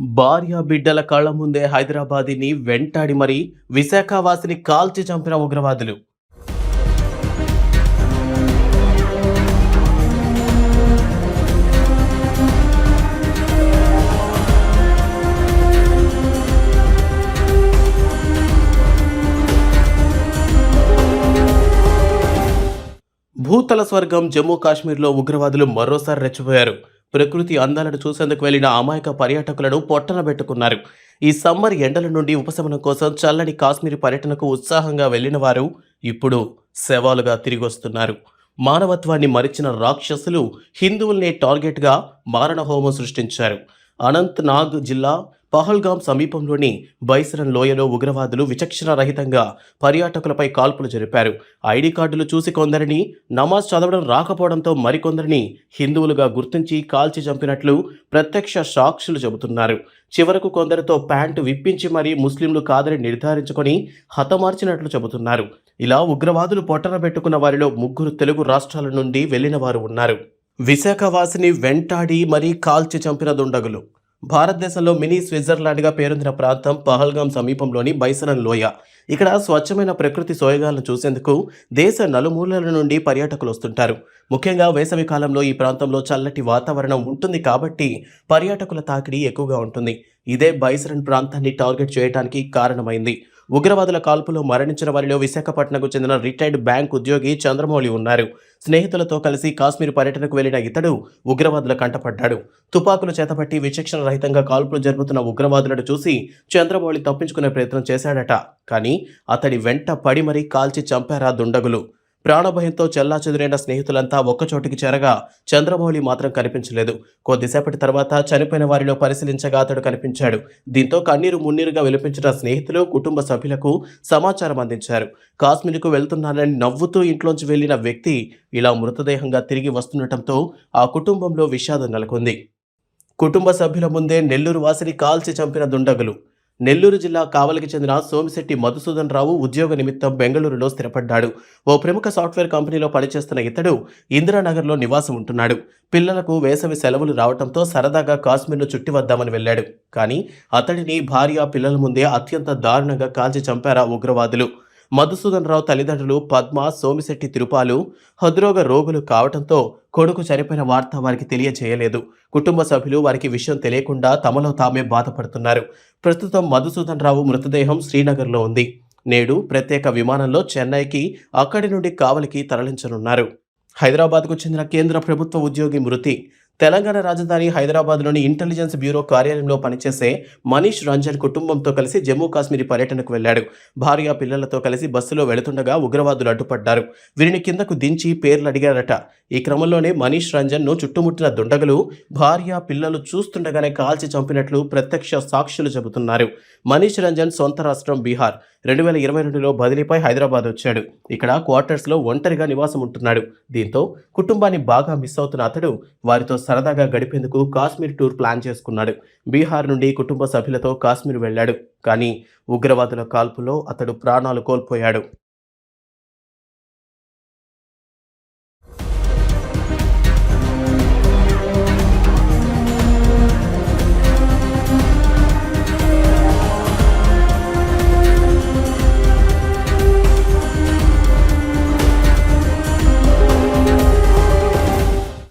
భార్య బిడ్డల కళ్ళ ముందే హైదరాబాదీని వెంటాడి మరీ విశాఖవాసిని కాల్చి చంపిన ఉగ్రవాదులు. భూతల స్వర్గం జమ్మూ కాశ్మీర్లో ఉగ్రవాదులు మరోసారి రెచ్చిపోయారు. ప్రకృతి అందాలను చూసేందుకు వెళ్ళిన అమాయక పర్యాటకులను పొట్టన పెట్టుకున్నారు. ఈ సమ్మర్ ఎండల నుండి ఉపశమనం కోసం చల్లని కాశ్మీర్ పర్యటనకు ఉత్సాహంగా వెళ్ళిన వారు ఇప్పుడు శవాలుగా తిరిగి వస్తున్నారు మానవత్వాన్ని మరిచిన రాక్షసులు హిందువుల్ని టార్గెట్గా మారణ హోమం సృష్టించారు. అనంత్నాగ్ జిల్లా పహల్గాం సమీపంలోని బైసరన్ లోయలో ఉగ్రవాదులు విచక్షణ రహితంగా పర్యాటకులపై కాల్పులు జరిపారు. ఐడి కార్డులు చూసి కొందరిని నమాజ్ చదవడం రాకపోవడంతో మరికొందరిని హిందువులుగా గుర్తించి కాల్చి చంపినట్లు ప్రత్యక్ష సాక్షులు చెబుతున్నారు. చివరకు కొందరితో ప్యాంటు విప్పించి మరీ ముస్లింలు కాదని నిర్ధారించుకొని హతమార్చినట్లు చెబుతున్నారు. ఇలా ఉగ్రవాదులు పొట్టన పెట్టుకున్న వారిలో ముగ్గురు తెలుగు రాష్ట్రాల నుండి వెళ్ళిన వారు ఉన్నారు. విశాఖవాసిని వెంటాడి మరీ కాల్చి చంపిన దుండగులు. భారతదేశంలో మినీ స్విట్జర్లాండ్గా పేరొందిన ప్రాంతం పహల్గాం సమీపంలోని బైసరన్ లోయ. ఇక్కడ స్వచ్ఛమైన ప్రకృతి సోయగాలను చూసేందుకు దేశ నలుమూలల నుండి పర్యాటకులు వస్తుంటారు. ముఖ్యంగా వేసవి కాలంలో ఈ ప్రాంతంలో చల్లటి వాతావరణం ఉంటుంది కాబట్టి పర్యాటకుల తాకిడి ఎక్కువగా ఉంటుంది. ఇదే బైసరన్ ప్రాంతాన్ని టార్గెట్ చేయడానికి కారణమైంది. ఉగ్రవాదుల కాల్పులో మరణించిన వారిలో విశాఖపట్నంకు చెందిన రిటైర్డ్ బ్యాంక్ ఉద్యోగి చంద్రమౌళి ఉన్నారు. స్నేహితులతో కలిసి కాశ్మీర్ పర్యటనకు వెళ్ళిన ఇతడు ఉగ్రవాదుల కంటపడ్డాడు. తుపాకులు చేతపట్టి విచక్షణ రహితంగా కాల్పులు జరుపుతున్న ఉగ్రవాదులను చూసి చంద్రమౌళి తప్పించుకునే ప్రయత్నం చేశాడట. కానీ అతడి వెంట పడి మరీ కాల్చి చంపారా దుండగులు. ప్రాణభయంతో చెల్లాచెదురైన స్నేహితులంతా ఒక్కచోటికి చేరగా చంద్రమౌళి మాత్రం కనిపించలేదు. కొద్దిసేపటి తర్వాత చనిపోయిన వారిలో పరిశీలించగా అతడు కనిపించాడు. దీంతో కన్నీరు మున్నీరుగా విలపించిన స్నేహితులు కుటుంబ సభ్యులకు సమాచారం అందించారు. కాశ్మీర్కు వెళ్తున్నానని నవ్వుతూ ఇంట్లోంచి వెళ్ళిన వ్యక్తి ఇలా మృతదేహంగా తిరిగి వస్తుండటంతో ఆ కుటుంబంలో విషాదం నెలకొంది. కుటుంబ సభ్యుల ముందే నెల్లూరు వాసిని కాల్చి చంపిన దుండగులు. నెల్లూరు జిల్లా కావలికి చెందిన సోమిశెట్టి మధుసూదన్ రావు ఉద్యోగ నిమిత్తం బెంగళూరులో స్థిరపడ్డాడు. ఓ ప్రముఖ సాఫ్ట్వేర్ కంపెనీలో పనిచేస్తున్న ఇతడు ఇందిరానగర్లో నివాసం ఉంటున్నాడు. పిల్లలకు వేసవి సెలవులు రావడంతో సరదాగా కాశ్మీర్ను చుట్టి వద్దామని వెళ్ళాడు. కానీ అతడిని భార్య పిల్లల ముందే అత్యంత దారుణంగా కాల్చి చంపారా ఉగ్రవాదులు. మధుసూదన్ రావు తల్లిదండ్రులు పద్మ సోమిశెట్టి తిరుపాలు హృద్రోగ రోగులు కావడంతో కొడుకు చనిపోయిన వార్త వారికి తెలియజేయలేదు. కుటుంబ సభ్యులు వారికి విషయం తెలియకుండా తమలో తామే బాధపడుతున్నారు. ప్రస్తుతం మధుసూదన్ రావు మృతదేహం శ్రీనగర్లో ఉంది. నేడు ప్రత్యేక విమానంలో చెన్నైకి అక్కడి నుండి కావలికి తరలించనున్నారు. హైదరాబాద్కు చెందిన కేంద్ర ప్రభుత్వ ఉద్యోగి మృతి. తెలంగాణ రాజధాని హైదరాబాద్లోని ఇంటెలిజెన్స్ బ్యూరో కార్యాలయంలో పనిచేసే మనీష్ రంజన్ కుటుంబంతో కలిసి జమ్మూ కాశ్మీర్ పర్యటనకు వెళ్ళాడు భార్య పిల్లలతో కలిసి బస్సులో వెళుతుండగా ఉగ్రవాదులు అడ్డుపడ్డారు. వీరిని కిందకు దించి పేర్లు అడిగారట. ఈ క్రమంలోనే మనీష్ రంజన్ను చుట్టుముట్టిన దుండగులు భార్య పిల్లలు చూస్తుండగానే కాల్చి చంపినట్లు ప్రత్యక్ష సాక్షులు చెబుతున్నారు. మనీష్ రంజన్ సొంత రాష్ట్రం బీహార్. రెండు వేల ఇరవై రెండులో బదిలీపై హైదరాబాద్ వచ్చాడు. ఇక్కడ క్వార్టర్స్లో ఒంటరిగా నివాసం ఉంటున్నాడు దీంతో కుటుంబాన్ని బాగా మిస్ అవుతున్న అతడు వారితో సరదాగా గడిపేందుకు కాశ్మీర్ టూర్ ప్లాన్ చేసుకున్నాడు. బీహార్ నుండి కుటుంబ సభ్యులతో కాశ్మీర్ వెళ్ళాడు. కానీ ఉగ్రవాదుల కాల్పులో అతడు ప్రాణాలు కోల్పోయాడు.